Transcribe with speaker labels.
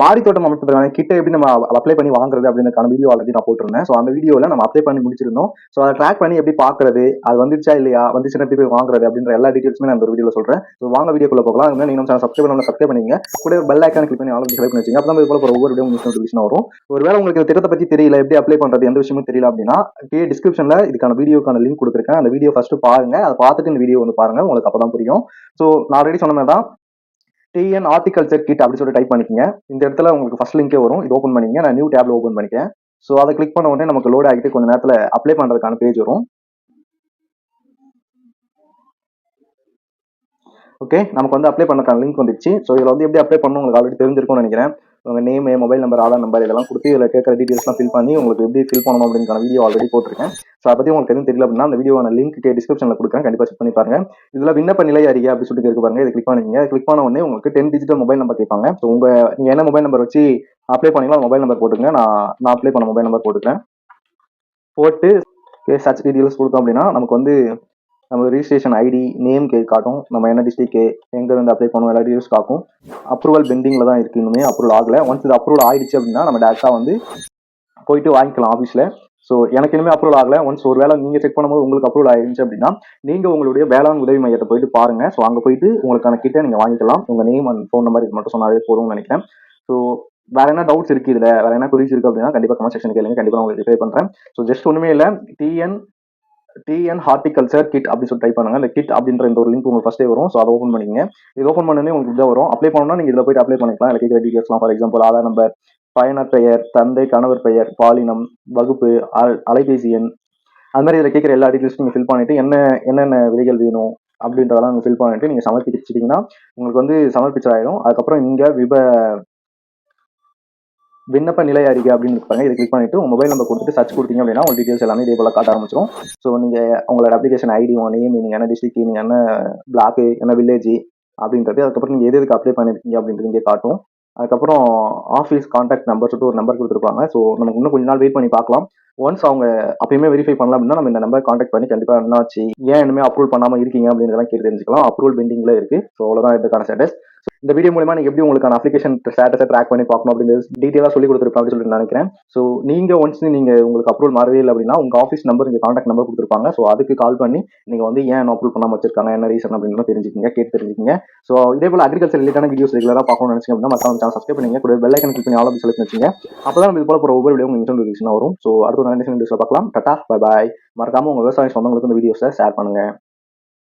Speaker 1: மாடி தோட்டம் அமைப்பதற்கான கிட்ட எப்படி நம்ம அப்ளை பண்ணி வாங்குறது அப்படின்றக்கான வீடியோ ஆல்ரெடி நான் போட்டிருந்தேன். ஸோ அந்த வீடியோவில் நம்ம அப்ளை பண்ணி முடிச்சிருந்தோம். ஸோ அதை ட்ராக் பண்ணி எப்படி பார்க்கறது அது வந்துச்சா இல்லையா வந்துச்சுன்னா எப்படி போய் வாங்குறது அப்படின்ற எல்லா டீட்டெயில்ஸுமே நான் அந்த வீடியோவில் சொல்கிறேன் ஸோ வாங்க வீடியோக்குள்ள போகலாம். அதுக்கு நீங்கள் நம்ம சப்ஸ்கிரைப் பண்ணி சப்ஸ்கிரைப் பண்ணிங்க கூட பெல் ஐக்கான கிளிக் பண்ணி ஆல்ரெடி கிளிக் பண்ணி வச்சுங்க அப்போ இது போல ஒவ்வொரு வீடியோ உங்களுக்கு நோட்டிஃபிகேஷன் வரும். ஒருவேளை உங்களுக்கு இந்த திட்டத்தை பற்றி தெரியல எப்படி அப்ளை பண்ணுறது எந்த விஷயமும் தெரியல அப்படின்னா கே டிஸ்கிரிப்ஷனில் இதுக்கான வீடியோக்கான லிங்க் கொடுத்துருக்கேன். அந்த வீடியோ ஃபஸ்ட்டு பாருங்க. அதை பார்த்துட்டு இந்த வீடியோ வந்து பாருங்க. உங்களுக்கு அப்போ தான் புரியும். ஸோ நான் ஆல்ரெடி சொன்ன மாதிரி தான் டிஎன் ஆர்டிகல்ச்சர் கிட் அப்படின்னு சொல்லி டைப் பண்ணிக்கங்க. இந்த இடத்துல உங்களுக்கு ஃபர்ஸ்ட் லிங்கே வரும். இது ஓப்பன் பண்ணிங்க நான் நியூ டேப்ல ஓப்பன் பண்ணிக்கிறேன். ஸோ அதை கிளிக் பண்ண உடனே நமக்கு லோட் ஆகிட்டு கொஞ்ச நேரத்தில் அப்ளை பண்ணுறதுக்கான பேஜ் வரும். ஓகே நமக்கு வந்து அப்ளை பண்ணுறதுக்கான லிங்க் வந்துச்சு ஸோ இதில் வந்து எப்படி அப்ளை பண்ணணும் உங்களுக்கு ஆல்ரெடி தெரிஞ்சிருக்கும்னு நினைக்கிறேன். உங்கள் name mobile number Aadhaar number இதெல்லாம் கொடுத்து இதில் கேட்குற டீட்டெயில்ஸ்லாம் ஃபில் பண்ணி உங்களுக்கு எப்படி ஃபில் பண்ணணும் அப்படிங்கிற வீடியோ ஆல்ரெடி போட்டிருக்கேன். ஸோ அதை பற்றி உங்களுக்கு எதுவும் தெரியல அப்படின்னா அந்த வீடியோவான லிங்க் டிஸ்கிரிப்ஷனில் கொடுக்குறேன். கண்டிப்பாக செக் பண்ணி பாருங்க. இதில் விண்ணப்ப நிலை அறிக்கை அப்படின்னு சொல்லிட்டு இருக்கு பாருங்க. இதை கிளிக் பண்ணுங்க கிளிக் பண்ண உடனே உங்களுக்கு டென் டிஜிட்டல் மொபைல் நம்பர் கேட்பாங்க. ஸோ உங்கள் நீங்கள் என்ன மொபைல் நம்பர் வச்சு அப்ளை பண்ணீங்களோ மொபைல் நம்பர் போட்டுங்க நான் நான் அப்ளை பண்ண மொபைல் நம்பர் போட்டுக்கிறேன். போட்டு சர்ச் டீட்டெயில்ஸ் கொடுத்தோம் அப்படின்னா நமக்கு வந்து நம்ம ரிஜிஸ்ட்ரேஷன் ஐடி நேம் கே காட்டும். நம்ம என்ன டிஸ்ட்ரிக்கு எங்கேருந்து அப்ளை பண்ணுவோம் எல்லா டீட்டெயில்ஸ் காட்டும். அப்ரூவல் பெண்டிங்கில் தான் இருக்கு இன்னுமே அப்ரூவல் ஆகலை. ஒன்ஸ் இது அப்ரூவல் ஆயிடுச்சு அப்படின்னா நம்ம டேரக்டா வந்து போயிட்டு வாங்கிக்கலாம் ஆஃபீஸில் ஸோ எனக்கு இனிமேல் அப்ரூவல் ஆகலை. ஒன்ஸ் ஒரு வேளை நீங்கள் செக் பண்ணும்போது உங்களுக்கு அப்ரூவல் ஆயிருந்துச்சு அப்படின்னா நீங்கள் உங்களுடைய வேளாண் உதவி மையத்தை போயிட்டு பாருங்கள் ஸோ அங்கே போயிட்டு உங்களுக்கான கிட்ட நீங்கள் வாங்கிக்கலாம். உங்கள் நேம் அண்ட் ஃபோன் நம்பர் இது மட்டும் சொன்னாலே போதும்னு நினைக்கிறேன். ஸோ வேற என்ன டவுட்ஸ் இருக்கு இதில்? வேற என்ன குறிச்சு இருக்கு அப்படின்னா கண்டிப்பாக கமெண்ட் செக்ஷன் கேளுங்க. கண்டிப்பாக உங்களுக்கு ரிப்ளை பண்ணுறேன் ஸோ ஜஸ்ட் ஒன்றுமே இல்லை. டிஎன் டிஎன் ஹார்டிகல்ச்சர் கிட் அப்படின்னு சொல்லி டைப் பண்ணுங்க. இந்த கிட் அப்படின்ற இந்த ஒரு லிங்க் உங்களுக்கு ஃபஸ்ட்டே வரும். ஸோ அதை ஓப்பன் பண்ணிங்க இது ஓப்பன் பண்ணனே உங்களுக்கு இதாக வரும். அப்ளை பண்ணணும்னா நீங்கள் இதில் போயிட்டு அப்ளை பண்ணிக்கலாம். இல்லை கேட்குற டீட்டெயில்ஸ்லாம் ஃபார் எக்ஸாம்பிள் ஆதார் நம்பர் பயனர் பெயர் தந்தை கணவர் பெயர் பாலினம் வகுப்பு அல்- அலைபேசி எண். அது மாதிரி இதில் கேட்குற எல்லா டீட்டெயில்ஸும் நீங்கள் ஃபில் பண்ணிவிட்டு என்ன என்னென்ன விதைகள் வேணும் அப்படின்றதெல்லாம் நீங்கள் ஃபில் பண்ணிட்டு நீங்கள் சமர்ப்பிச்சிட்டிங்கன்னா உங்களுக்கு வந்து சமர்ப்பிச்சாயிடும் அதுக்கப்புறம் இங்கே விப விண்ணப்ப நிலை அறிக்கை அப்படின்னு இருப்பாங்க இதை கிளிக் பண்ணிட்டு உங்க மொபைல் நம்பர் கொடுத்துட்டு சர்ச் கொடுத்தீங்க அப்படின்னா உங்க டீடைல்ஸ் எல்லாமே இதே போல காட்ட ஆரம்பிச்சிடும் ஸோ நீங்க உங்களோட அப்ளிகேஷன் ஐடி உங்க நேம் நீங்க என்ன டிஸ்ட்ரிக்ட் நீங்க என்ன பிளாக் என்ன வில்லேஜ் அப்படின்றது அதுக்கப்புறம் நீங்கள் எது எதுக்கு அப்ளை பண்ணியிருக்கீங்க அப்படின்றது இங்கே காட்டும் அதுக்கப்புறம் ஆஃபீஸ் கான்டாக்ட் நம்பர் சொல்லிட்டு ஒரு நம்பர் கொடுத்துருப்பாங்க. ஸோ நமக்கு இன்னும் கொஞ்ச நாள் வெயிட் பண்ணி பார்க்கலாம். ஒன்ஸ் அவங்க அப்பயுமே வெரிஃபை பண்ணலாம் அப்படின்னா நம்ம இந்த நம்பர் கான்டாக்ட் பண்ணி கண்டிப்பாக என்னாச்சு ஏன் இனிமேல் அப்ரூவல் பண்ணாமல் இருக்கீங்க அப்படின்றதெல்லாம் கேட்டு தெரிஞ்சுக்கலாம். அப்ரூவல் பெண்டிங்கில் இருக்குது ஸோ அவ்வளோதான் இதுக்கான ஸ்டேட்டஸ் இந்த வீடியோ மூலமா நீங்க எப்படி உங்களுக்கான அப்ளிகேஷன் ஸ்டேட்டஸை ட்ராக் பண்ணி பார்க்கணும் அப்படின்னு டீட்டெயிலாக சொல்லி கொடுத்துருப்பேன் அப்படின்னு சொல்லிட்டு நினைக்கிறேன். ஸோ நீங்க ஒன்ஸ் நீங்க உங்களுக்கு அப்ரூவல் மாறவே இல்லை அப்படின்னா உங்க ஆஃபீஸ் நம்பர் இங்கே காண்டாக்ட் நம்பர் கொடுத்துருப்பாங்க. ஸோ அதுக்கு கால் பண்ணி நீங்க வந்து ஏன் அப்ரூவல் பண்ணாமல் வச்சிருக்காங்க என்ன ரீசன் அப்படின்னு தெரிஞ்சுக்கங்க கேட்டு தெரிஞ்சுக்கங்க. ஸோ இதே போல அக்ரிகல்ச்சர் ரிலேட்டான வீடியோஸ் ரெகுலராக பார்க்கணும்னு நினைச்சீங்க அப்படின்னா மற்ற சேனல் சப்ஸ்கிரைப் பண்ணுங்க கூட பெல் ஐக்கன் கிளிக் பண்ணி ஆல் செலக்ட் வச்சுங்க அப்பதான் நம்ம இது போல போகிற ஒவ்வொரு வீடியோ உங்களுக்கு நோட்டிஃபிகேஷன் வரும். ஸோ அடுத்த ஒரு நல்ல வீடியோஸ்ல பார்க்கலாம். டட்டா பை பாய் மறக்காம உங்க விவசாய சொந்தங்களுக்கு இந்த வீடியோஸை ஷேர் பண்ணுங்க.